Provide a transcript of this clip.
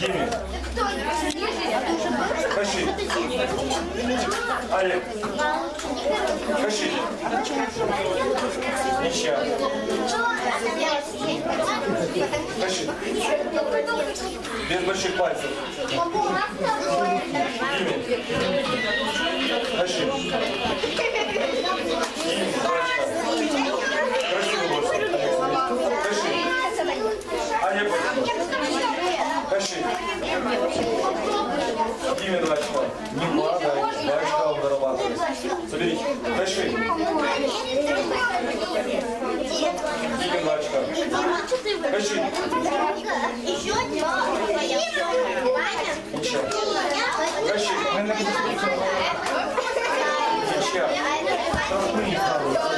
Діми. Каши. Олег. Каши. Ища. Каши. Без больших пальцев. Каши. Диме, Красиво больше. Каши. Олег. Дальше. Имя начала. Не падай, башка обрабатывается. Соберись. Дальше. Имя начала. Дальше. Еще два. Ничего. Дальше. Мы на Ничего. Сейчас мы не